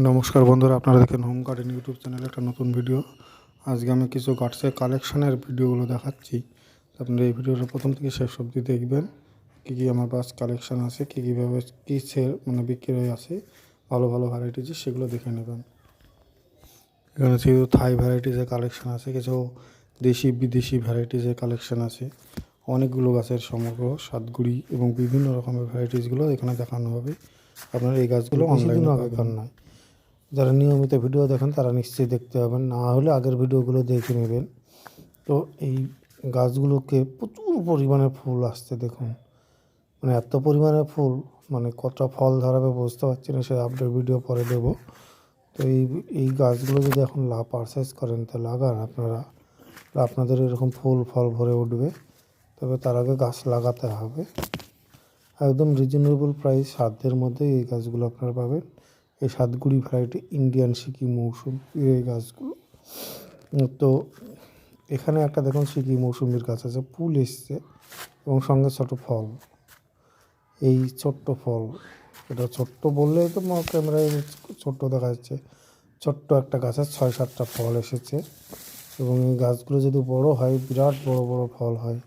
নমস্কার বন্ধুরা আপনারা দেখেন হোম গার্ডেন ইউটিউব চ্যানেলে একটা নতুন ভিডিও আজকে আমি কিছু গার্ডসের কালেকশনের ভিডিওগুলো দেখাচ্ছি। আপনারা এই ভিডিওটা প্রথম থেকে শেষ অবধি দেখবেন। কী কী আমার বাস কালেকশন আছে কী কীভাবে কী সে মানে বিক্রি আছে ভালো ভালো ভ্যারাইটিজ সেগুলো দেখে নেবেন। এখানে কিছু থাই ভ্যারাইটিসের কালেকশন আছে কিছু দেশি বিদেশি ভ্যারাইটিসের কালেকশন আছে। অনেকগুলো গাছের সমগ্র সাতগুড়ি এবং বিভিন্ন রকমের ভ্যারাইটিসগুলো এখানে দেখানো হবে। আপনার এই গাছগুলো অনলাইনে আগেকার নয় যারা নিয়মিত ভিডিও দেখেন তারা নিশ্চয়ই দেখতে পাবেন। না হলে আগের ভিডিওগুলো দেখে নেবেন। তো এই গাছগুলোকে প্রচুর পরিমাণে ফুল আসছে দেখুন। মানে এত পরিমাণে ফুল মানে কতটা ফল ধরাবে বুঝতে পারছি না সে আপডেট ভিডিও পরে দেবো। তো এই এই গাছগুলো যদি এখন লা পারচেস করেন, তা লাগান আপনারা। আপনাদের এরকম ফুল, ফল ভরে উঠবে। তবে তার আগে গাছ লাগাতে হবে। একদম রিজনেবল প্রাইস সাধ্যের মধ্যে এই গাছগুলো আপনারা পাবেন। এই সাতগুড়ি ভ্যারাইটি ইন্ডিয়ান সিকি মৌসুম এই গাছগুলো। তো এখানে একটা দেখুন সিকি মৌসুমির গাছ আছে, ফুল এসছে এবং সঙ্গে ছোট ফল। এই ছোট্ট ফল, এটা ছোট্ট বললেই তো ক্যামেরায় ছোট্ট দেখা যাচ্ছে। ছোট্ট একটা গাছের ছয় সাতটা ফল এসেছে এবং এই গাছগুলো যদি বড় হয়, বিরাট বড় বড় ফল হয়।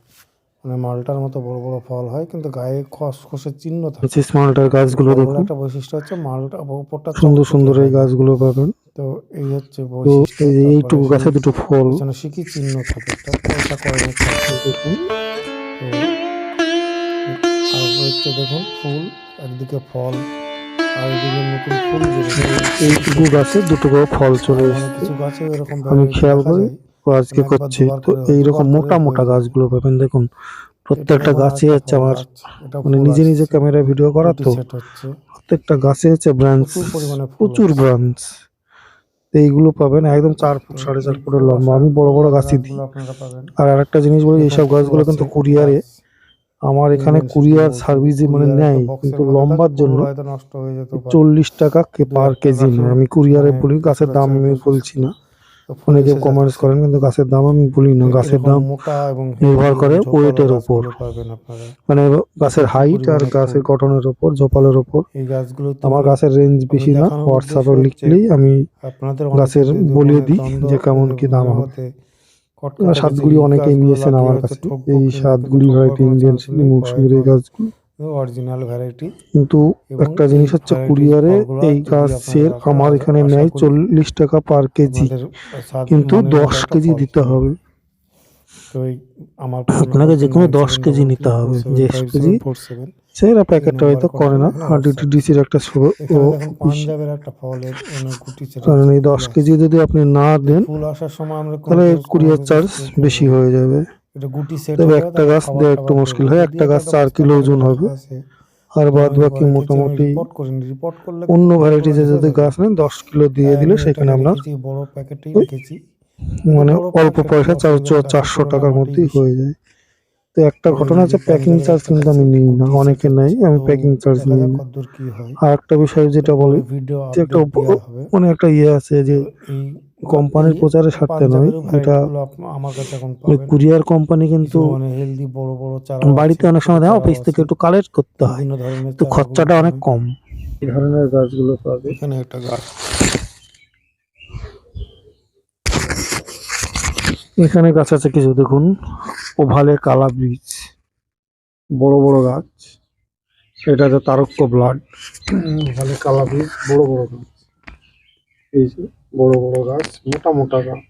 মানে মালটার মতো বড় বড় ফল হয় কিন্তু গায়ে খসখসে চিহ্ন থাকে। পঁচিশ মালটার গাছগুলো দেখুন। একটা বৈশিষ্ট্য হচ্ছে মালটা উপরটা সুন্দর সুন্দর এই গাছগুলো পাবেন। তো এই হচ্ছে বৈশিষ্ট্য। এইটুকু গাছে দুটো ফল। পেছনে সিকি চিহ্ন থাকে। একটা পয়সা কয়েনের দেখুন আর হচ্ছে দেখুন ফুল একদিকে ফল আর এদিকে নতুন ফুল। এইটুকু গাছে দুটো করে ফল চলে মানে কিছু গাছে এরকম আমি খেয়াল করি। আজকে করছি। তো এইরকম মোটা মোটা গাছগুলো পাবেন দেখুন। প্রত্যেকটা গাছে হচ্ছে আমার মানে নিজে নিজে ক্যামেরা ভিডিও করা তো। প্রত্যেকটা গাছে হচ্ছে ব্রাঞ্চ প্রচুর পরিমাণে প্রচুর ব্রাঞ্চ এইগুলো পাবেন একদম চার ফুট সাড়ে চার ফুটের লম্বা। আমি বড় বড় গাছই দিই। আর আরেকটা জিনিস বলি এইসব গাছগুলো কিন্তু কুরিয়ারে আমার এখানে কুরিয়ার সার্ভিস মানে নেয় কিন্তু লম্বার জন্য হয়ে চল্লিশ টাকা পার কেজি আমি কুরিয়ারে মানে বলি গাছের দাম আমি বলছি না। এসে কমেন্টস যাচ্ছে। করেন কিন্তু গাছের দাম আমি বলি না গাছের দাম মোটা এবং নির্ভর করে ওয়েটের ওপর। মানে গাছের হাইট আর গাছের। গঠনের ওপর জপালের ওপর এই গাছগুলো আমার গাছের রেঞ্জ বেশি না হোয়াটসঅ্যাপে লিখলেই আমি আপনাদের গাছের বলিয়ে দিই যে কেমন কি দাম হবে। সাতগুলি অনেকেই নিয়েছেন আমার কাছে এই সাতগুলি ভ্যারাইটি ইন্ডিয়ান মৌসুমীর এই গাছগুলো অরিজিনাল ভ্যারাইটি কিন্তু একটা জিনিস হচ্ছে কুরিয়ারে এই গাছের আমার এখানে নেয় চল্লিশ টাকা পার কেজি। কিন্তু দশ কেজি দিতে হবে। তো আপনাকে যে কোনো 10 কেজি নিতে হবে, যে কেজি। সেরা প্যাকেটটা হয়তো করে না আর ডিটিডিসির একটা কারণ এই দশ কেজি যদি আপনি না দেন তাহলে কুরিয়ার চার্জ বেশি হয়ে যাবে। এটা গুটি সেট তবে একটা গাছ দেওয়া একটু মুশকিল হয়, একটা গাছ চার কিলো ওজন হবে। আর বাদ বাকি মোটামুটি রিপোর্ট করেন রিপোর্ট করলে অন্য ভ্যারাইটিজে যদি গাছ নেন দশ কিলো দিয়ে দিলে সেখানে আমরা বড় প্যাকেটেই রেখেছি মানে অল্প পয়সা চারশো চারশো টাকার মধ্যেই হয়ে যায়। তো একটা ঘটনা হচ্ছে প্যাকিং চার্জ কিন্তু আমি নিই না অনেকে নেই আমি প্যাকিং চার্জ নিই। না হয়? আর একটা বিষয় যেটা বলি যে একটা মানে একটা ইয়ে আছে যে কোম্পানির প্রচারের স্বার্থে নয় এটা আমার কাছে এখন কুরিয়ার কোম্পানি কিন্তু মানে হেলদি বড় বড় চারা বাড়িতে অনেক সময় দেয় অফিস থেকে একটু কালেক্ট করতে হয়। তো খরচাটা অনেক কম। এই ধরনের গাছগুলো পাবে। এখানে একটা গাছ। এখানে গাছ আছে কিছু, দেখুন। ওভালে কালা বীজ, বড় বড় গাছ। এটা হচ্ছে তারক্য ব্লাড ওভালে কালা বীজ, বড় বড় গাছ। এই যে বড় বড় গাছ, মোটা মোটা গাছ।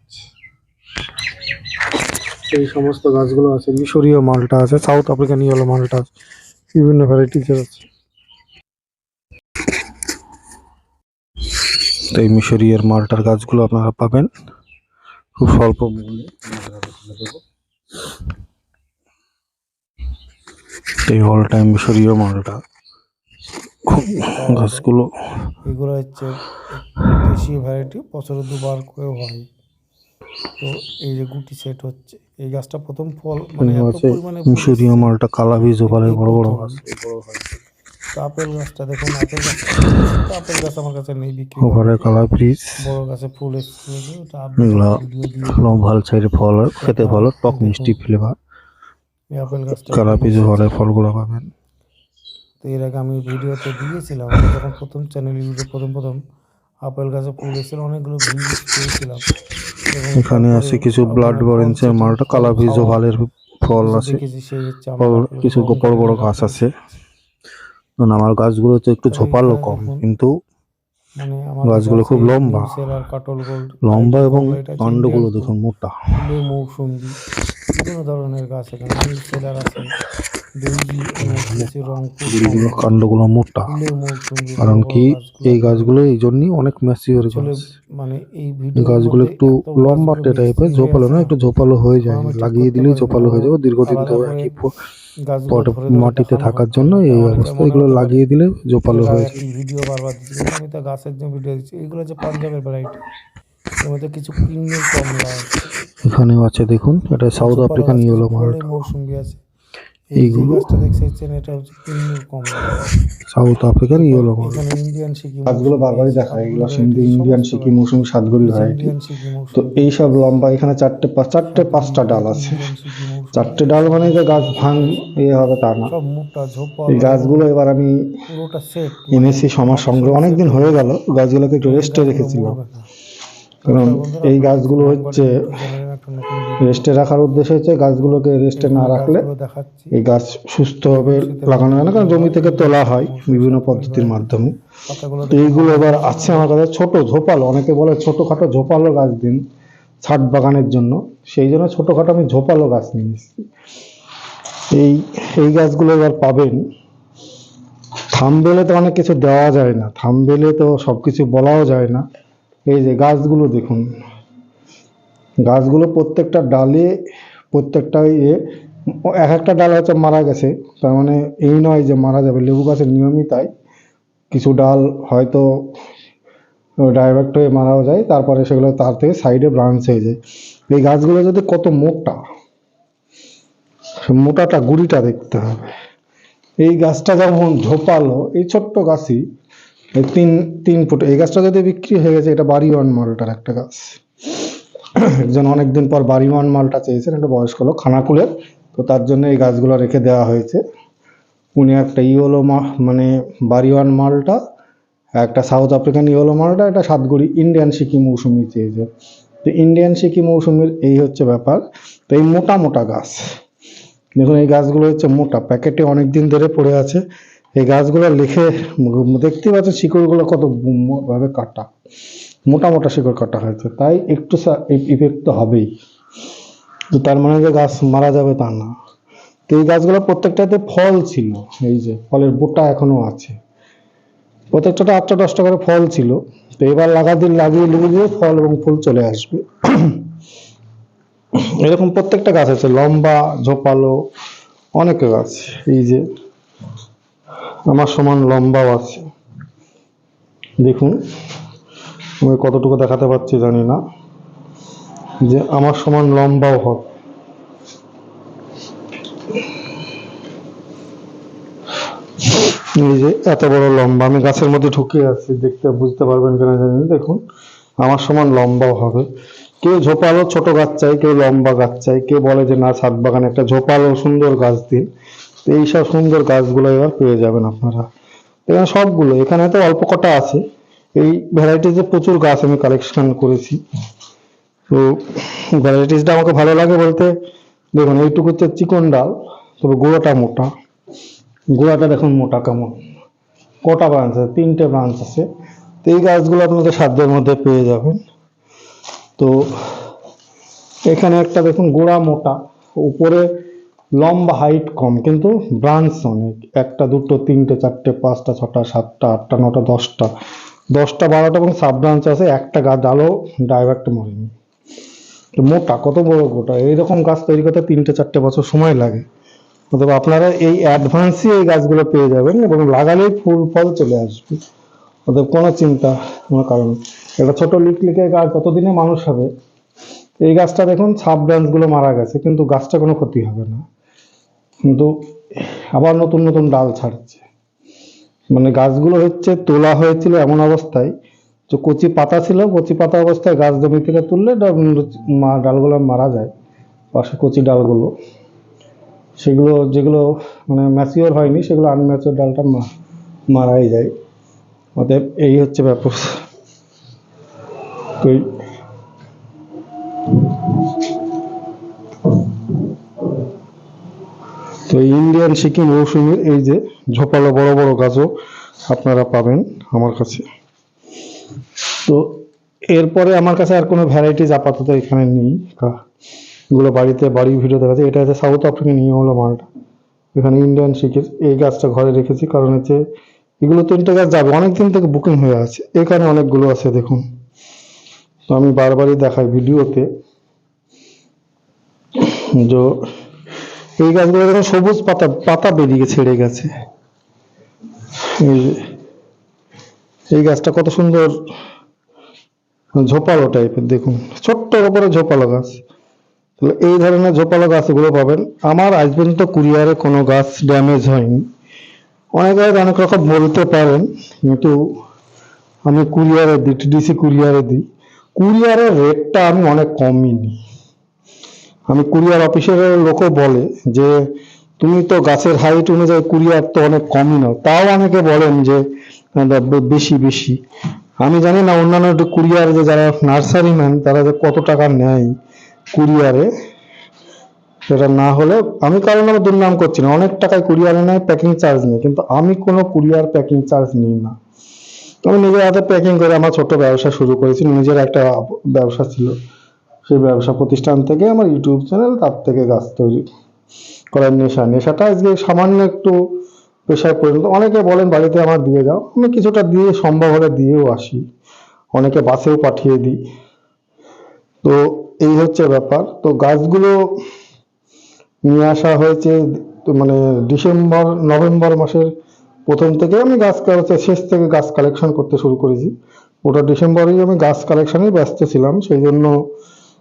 এই সমস্ত গাছগুলো আছে, মিশরীয় মালটা আছে, সাউথ আফ্রিকান ইয়েলো মালটা আছে, বিভিন্ন ভ্যারাইটিসের আছে। তো এই মিশরীয় মালটার গাছগুলো আপনারা পাবেন। খুব স্বল্প মূল্যে এই অল টাইম মিশরীয় মালটা। খুব গাছগুলো এগুলো হচ্ছে দেশীয় ভ্যারাইটি বছরে দুবার করে হয়। তো এই যে গুটি সেট হচ্ছে এই গাছটা প্রথম ফল মানে মিশরীয় মালটা কালা বীজ ওপারে এই বড় বড় গাছ। বড় গাছ। আপেল গাছটা দেখুন আপেল গাছ আপেল গাছ আমার কাছে নেই বিক্রি করার। কালা বড় গাছে ফুল এসছে এগুলা ভিডিও ভালো সাইডে ফল হয়, খেতে ভালো টক মিষ্টি ফ্লেভার এই আপেল গাছটা কালা বীজ ওপারে ফলগুলো পাবেন। তো এর আগে আমি ভিডিওতে দিয়েছিলাম যখন প্রথম চ্যানেল ইউটিউবে প্রথম প্রথম আপেল গাছে ফুল এসেছিল অনেকগুলো পেয়েছিলাম। এবং এখানে আছে কিছু ব্লাড অরেঞ্জের মালটা কালা বীজ ভালের ফল আছে। কিছু বড় বড় গাছ আছে। আমার গাছগুলো তো একটু তো ঝোপালো কম কিন্তু মানে গাছগুলো খুব লম্বা। লম্বা এবং কাণ্ডগুলো দেখুন মোটা। ফুলে বিভিন্ন ধরনের গাছ এখানে আছে কাণ্ডগুলো মোটা। কারণ কি এই গাছগুলো এই জন্যই অনেক ম্যাচিওর গাছ। মানে এই গাছগুলো একটু লম্বাটে টাইপের ঝোপালো না একটু ঝোপালো হয়ে যায়। লাগিয়ে দিলেই ঝোপালো হয়ে যাবে দীর্ঘদিন ধরে একই পটে মাটিতে থাকার জন্য এই অবস্থা। এগুলো লাগিয়ে দিলে জোপালো হয়েছে। হয়ে ভিডিও বারবার দিচ্ছে আমি তো গাছের জন্য ভিডিও দিচ্ছি এগুলো যে পাঞ্জাবের ভ্যারাইটি তোমাদের কিছু কিন্নুর কম আছে এখানেও আছে দেখুন এটা সাউথ আফ্রিকান ইয়েলো মার্ট মৌসুমি আছে। এইগুলো- গাছটা দেখছেন এটা হচ্ছে কিন্নুর কমলা। সাউথ আফ্রিকান ইয়েলো মাল্ট ইন্ডিয়ান সিকিম গাছগুলো বারবারই দেখা এগুলো সিন্ধি ইন্ডিয়ান সিকি মৌসুমি সাতগুড়ি ভ্যারাইটি তো এই সব লম্বা এখানে চারটে চারটে পাঁচটা ডাল আছে। চারটে ডাল মানে যে গাছ ভাঙ ইয়ে হবে তা না। এই গাছগুলো এবার আমি এনেছি সমাজ সংগ্রহ। অনেকদিন হয়ে গেল গাছগুলোকে একটু রেস্টে রেখেছিলাম। কারণ এই গাছগুলো হচ্ছে রেস্টে রাখার উদ্দেশ্য হচ্ছে গাছগুলোকে রেস্টে না রাখলে এই গাছ সুস্থভাবে লাগানো যায় না কারণ জমি থেকে তোলা হয় বিভিন্ন পদ্ধতির মাধ্যমে। তো এইগুলো এবার আছে আমার কাছে ছোট ঝোপালো। অনেকে বলে ছোটোখাটো ঝোপালো গাছ দিন ছাদ বাগানের জন্য। সেই জন্য ছোটোখাটো আমি ঝোপালো গাছ নিয়ে এসেছি। এই এই গাছগুলো এবার পাবেন। থামবেলে তো অনেক কিছু দেওয়া যায় না থামবেলে তো সব কিছু বলাও যায় না। এই যে গাছগুলো দেখুন গাছগুলো প্রত্যেকটা ডালে, প্রত্যেকটা ইয়ে এক একটা ডাল হয়তো মারা গেছে। তার মানে এই নয় যে মারা যাবে। লেবু গাছের নিয়মই তাই। কিছু ডাল হয়তো ডাইরেক্ট হয়ে মারাও যায়, তারপরে সেগুলো তার থেকে সাইডে ব্রাঞ্চ হয়ে যায়। এই গাছগুলো যদি কত মোটা, মোটাটা গুড়িটা দেখতে হবে। এই গাছটা যেমন ঝোপালো, এই ছোট্ট গাছই, এই তিন তিন ফুট, এই গাছটা যদি বিক্রি হয়ে গেছে, এটা বাড়ি ওয়ান মালটার একটা গাছ। একজন অনেকদিন পর বাড়ি ওয়ান মালটা চেয়েছেন একটা বয়স্ক লোক, খানাকুলের। তো তার জন্য এই গাছগুলো রেখে দেওয়া হয়েছে। উনি একটা ইওলো মা মানে বাড়িওয়ান মালটা, একটা সাউথ আফ্রিকান ইওলো মালটা, একটা সাতগুড়ি ইন্ডিয়ান সিকি মৌসুমি চেয়েছে। তো ইন্ডিয়ান সিকি মৌসুমির এই হচ্ছে ব্যাপার। তো এই মোটা মোটা গাছ, দেখুন এই গাছগুলো হচ্ছে মোটা, প্যাকেটে অনেক দিন ধরে পড়ে আছে। এই গাছগুলো লিখে, দেখতে পাচ্ছেন শিকড়গুলো কত ভাবে কাটা। মোটা মোটা শিকড় কাটা হয়েছে। তাই একটু ইফেক্ট তো হবেই। তো তার মানে যে গাছ মারা যাবে তা না। তো এই গাছগুলো প্রত্যেকটাতে ফল ছিল। এই যে ফলের বোটা এখনও আছে। প্রত্যেকটাতে আটটা দশটা করে ফল ছিল। তো এবার লাগা দিন লাগিয়ে লিখে দিয়ে ফল এবং ফুল চলে আসবে। এরকম প্রত্যেকটা গাছ আছে। লম্বা, ঝোপালো, অনেক গাছ। এই যে আমার সমান লম্বাও আছে। দেখুন। আমি কতটুকু দেখাতে পারছি জানি না, যে আমার সমান লম্বাও হবে এই যে এত বড় লম্বা, আমি গাছের মধ্যে ঢুকে আছি, দেখতে বুঝতে পারবেন কিনা জানি দেখুন, আমার সমান লম্বাও হবে। কেউ ঝোপালো ছোট গাছ চাই, কেউ লম্বা গাছ চাই, কেউ বলে যে, না, ছাদ বাগানে একটা ঝোপালো সুন্দর গাছ দিন। তো এইসব সুন্দর গাছগুলো এবার পেয়ে যাবেন আপনারা। এখানে সবগুলো, এখানে তো অল্প কটা আছে। এই ভ্যারাইটিসে প্রচুর গাছ আমি কালেকশন করেছি। তো ভ্যারাইটিসটা আমাকে ভালো লাগে বলতে, দেখুন, এইটুকু হচ্ছে চিকন ডাল, তবে গোড়াটা মোটা। গোড়াটা দেখুন মোটা কেমন। কটা ব্রাঞ্চ আছে? তিনটে ব্রাঞ্চ আছে। তো এই গাছগুলো আপনাদের সাধ্যের মধ্যে পেয়ে যাবেন। তো এখানে একটা দেখুন, গোড়া মোটা, উপরে লম্বা হাইট কম, কিন্তু ব্রাঞ্চ অনেক। একটা, দুটো, তিনটে, চারটে, পাঁচটা, ছটা, সাতটা, আটটা, নটা, দশটা। দশটা বারোটা এবং সাব ব্রাঞ্চ আছে, একটা গাছ ডালও ডাইরেক্ট মরেনি। তো মোটা, কত বড় গোটা? এইরকম গাছ তৈরি করতে তিনটে, চারটে বছর সময় লাগে। অথবা আপনারা এই অ্যাডভান্সই এই গাছগুলো পেয়ে যাবেন এবং লাগালেই ফুল, ফল চলে আসবে। অতএব কোনো চিন্তা, কোনো কারণ। একটা ছোট লিকলিকে গাছ যতদিনে মানুষ হবে, এই গাছটা দেখুন, সাব ব্রাঞ্চগুলো মারা গেছে, কিন্তু গাছটা কোনো ক্ষতি হবে না। কিন্তু আবার নতুন নতুন ডাল ছাড়ছে। মানে গাছগুলো হচ্ছে তোলা হয়েছিল এমন অবস্থায়, যে কচি পাতা ছিল, কচি পাতা অবস্থায় গাছ জমি থেকে তুললে ডালগুলো মারা যায়, পাশে কচি ডালগুলো। সেগুলো, যেগুলো মানে ম্যাচিওর হয়নি, সেগুলো আনম্যাচিওর ডালটা মারাই যায়। অতএব এই হচ্ছে ব্যাপার। তো তো ইন্ডিয়ান সিকিম মৌসুমীর এই যে ঝোপালো বড় বড় গাছও আপনারা পাবেন আমার কাছে। তো এরপরে আমার কাছে আর কোনো ভ্যারাইটিস আপাতত এখানে নেই। এগুলো বাড়িতে বাড়ি ভিডিও দেখা যায় এটা হচ্ছে সাউথ নিয়ে হলো মালটা। এখানে ইন্ডিয়ান শিখের এই গাছটা ঘরে রেখেছি। কারণ হচ্ছে এগুলো তিনটে গাছ যাবে। অনেক দিন থেকে বুকিং হয়ে আছে। এখানে অনেকগুলো আছে দেখুন। তো আমি বারবারই দেখাই ভিডিওতে। যে এই গাছগুলো দেখুন, সবুজ পাতা পাতা বেরিয়ে ছেড়ে গেছে। এই গাছটা কত সুন্দর ঝোপালো টাইপের দেখুন। ছোট্ট উপরে ঝোপালো গাছ। তাহলে এই ধরনের ঝোপালো গাছগুলো পাবেন। আমার আজ পর্যন্ত কুরিয়ারে কোনো গাছ ড্যামেজ হয়নি। অনেক অনেক রকম বলতে পারেন, কিন্তু আমি কুরিয়ারে দিই টিডিসি কুরিয়ারে দিই। কুরিয়ারের রেটটা আমি অনেক কমই নিই। আমি কুরিয়ার অফিসের লোকও বলে যে, তুমি তো গাছের হাইট অনুযায়ী কুরিয়ার তো অনেক কমই নাও। তাও অনেকে বলেন যে বেশি বেশি। আমি জানি না, অন্যান্য কুরিয়ার যে যারা নার্সারি ম্যান, তারা যে কত টাকা নেয় কুরিয়ারে, সেটা না হলে আমি কারণ আমার দুর্নাম করছি না। অনেক টাকায় কুরিয়ারে নেয় প্যাকিং চার্জ নেই কিন্তু আমি কোনো কুরিয়ার প্যাকিং চার্জ নিই না। আমি নিজের হাতে প্যাকিং করে আমার ছোট ব্যবসা শুরু করেছি, নিজের একটা ব্যবসা ছিল। সেই ব্যবসা প্রতিষ্ঠান থেকে আমার ইউটিউব চ্যানেল তার থেকে গাছ তৈরি করার নেশা। নেশাটা আজকে সামান্য একটু পেশায় পরিণত। অনেকে বলেন, বাড়িতে আমার দিয়ে যাও আমি কিছুটা দিয়ে সম্ভব হলে দিয়েও আসি। অনেকে বাসেও পাঠিয়ে দিই। তো এই হচ্ছে ব্যাপার। তো গাছগুলো নিয়ে আসা হয়েছে মানে ডিসেম্বর, নভেম্বর মাসের প্রথম থেকে আমি গাছ কালেকশন শেষ থেকে গাছ কালেকশন করতে শুরু করেছি। ওটা ডিসেম্বরেই আমি গাছ কালেকশনেই ব্যস্ত ছিলাম। সেই জন্য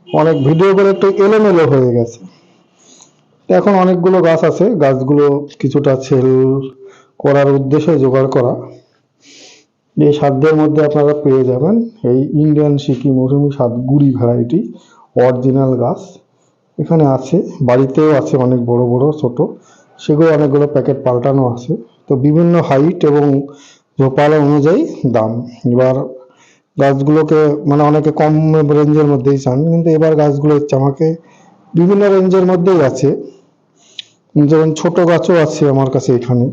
অনেক ভিডিও করে একটু এলোমেলো হয়ে গেছে। এখন অনেকগুলো গাছ আছে, গাছগুলো কিছুটা সেল করার উদ্দেশ্যে জোগাড় করা। এই সাধ্যের মধ্যে আপনারা পেয়ে যাবেন এই ইন্ডিয়ান সিকি মৌসুমি সাত গুড়ি ভ্যারাইটি অরিজিনাল গাছ। এখানে আছে, বাড়িতেও আছে অনেক বড় বড়, ছোট। সেগুলো অনেকগুলো প্যাকেট পাল্টানো আছে। তো বিভিন্ন হাইট এবং ঝোপালা অনুযায়ী দাম। এবার গাছগুলোকে মানে অনেকে কম রেঞ্জের মধ্যেই চান, কিন্তু এবার গাছগুলো হচ্ছে আমাকে বিভিন্ন রেঞ্জের মধ্যেই আছে। যেমন ছোট গাছও আছে আমার কাছে এখানে,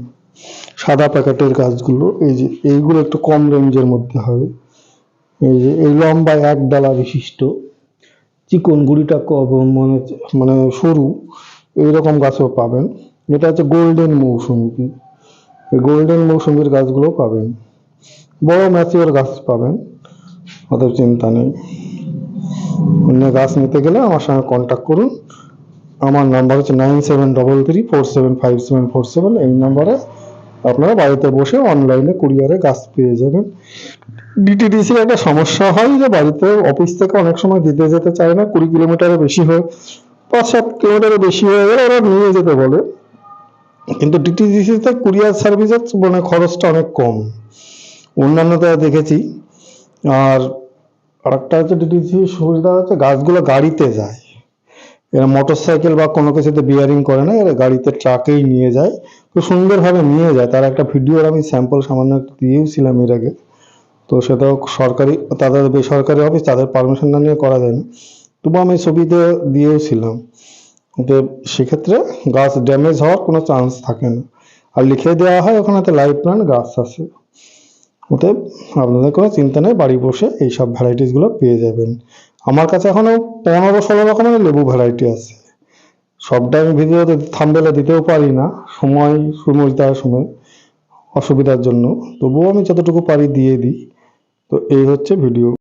সাদা প্যাকেটের গাছগুলো, এই যে এইগুলো একটু কম রেঞ্জের মধ্যে হবে। এই যে এই লম্বা এক ডালা বিশিষ্ট, চিকন গুড়িটা মানে মানে সরু, এইরকম গাছও পাবেন। এটা হচ্ছে গোল্ডেন মৌসুমি গোল্ডেন মৌসুমির গাছগুলো পাবেন। বড় ম্যাচিওর গাছ পাবেন। অত চিন্তা নেই। অন্য গাছ নিতে গেলে আমার সঙ্গে কন্ট্যাক্ট করুন। আমার নাম্বার হচ্ছে nine seven double three four seven five seven four seven এই নাম্বারে আপনারা বাড়িতে বসে অনলাইনে কুরিয়ারে গাছ পেয়ে যাবেন। ডিটিডিসির একটা সমস্যা হয় যে বাড়িতে অফিস থেকে অনেক সময় দিতে যেতে চায় না, কুড়ি কিলোমিটারের বেশি হয়, পাঁচ সাত কিলোমিটারের বেশি হয়ে গেলে ওরা নিয়ে যেতে বলে। কিন্তু ডিটিডিসিতে কুরিয়ার সার্ভিসের মানে খরচটা অনেক কম। অন্যান্যতে দেখেছি আর আরেকটা হচ্ছে ডিটিসি সুবিধা হচ্ছে গাছগুলো গাড়িতে যায়। এরা মোটর সাইকেল বা কোনো কিছুতে বিয়ারিং করে না, এরা গাড়িতে ট্রাকেই নিয়ে যায়। খুব সুন্দরভাবে নিয়ে যায়। তার একটা ভিডিওর আমি স্যাম্পল সামান্য একটু দিয়েওছিলাম এর আগে। তো সেটাও সরকারি, তাদের বেসরকারি অফিস তাদের পারমিশন না নিয়ে করা যায় না তবু আমি ছবিতে দিয়েওছিলাম তো সেক্ষেত্রে গাছ ড্যামেজ হওয়ার কোনো চান্স থাকে না। আর লিখে দেওয়া হয় ওখানেতে লাইফ প্ল্যান গাছ আছে। অতএব আপনাদের কোনো চিন্তা নেই, বাড়ি বসে এইসব ভ্যারাইটিসগুলো পেয়ে যাবেন। আমার কাছে এখনও পনেরো ষোলো রকমের লেবু ভ্যারাইটি আছে। সবটা আমি ভিডিওতে থামবেলে দিতেও পারি না, সময় সুমরিতার সময়, অসুবিধার জন্য। তবুও আমি যতটুকু পারি দিয়ে দিই। তো এই হচ্ছে ভিডিও